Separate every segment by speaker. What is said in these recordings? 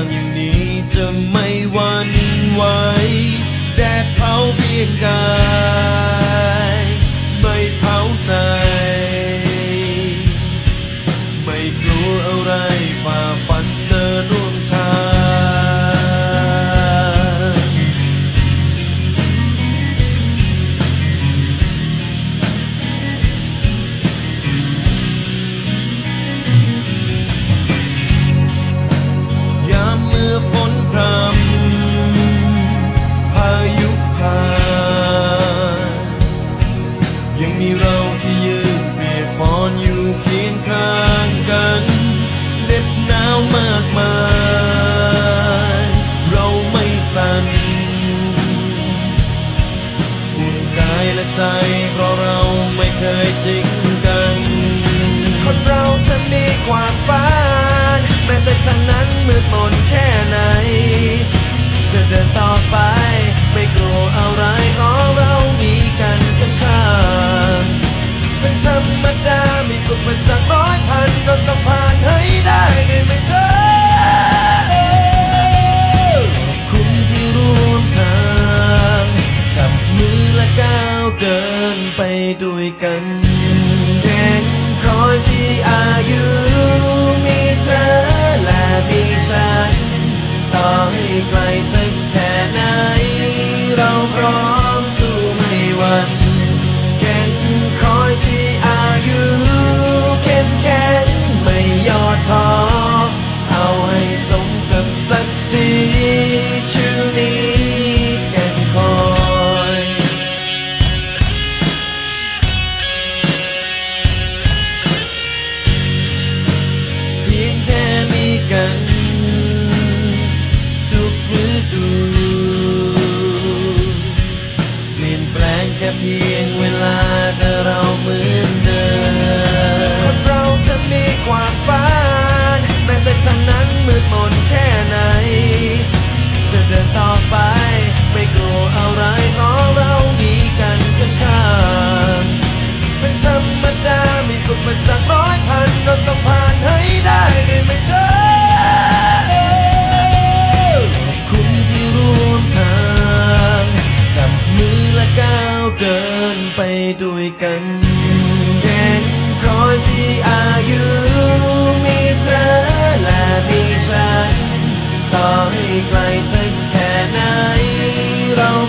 Speaker 1: างอย่างนี้จะไม่วันไหวแดดเผาเพียงกาย ทิ้งกัน คนเราจะมีความฝันแม้เส้นทางนั้นมืดมนแค่ไหน จะเดินต่อไป ไม่กลัวอะไรเพราะเรามีกันข้างข้างเป็นธรรมดามีกฎมาสักร้อยพันเราต้องผ่านให้ได้ในไม่เธอเดินไปด้วยกัน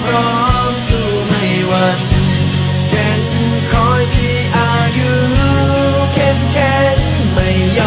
Speaker 1: พร้อมสู้ไม่วันแข่งคอยที่อายุเข้มแข็งไม่ย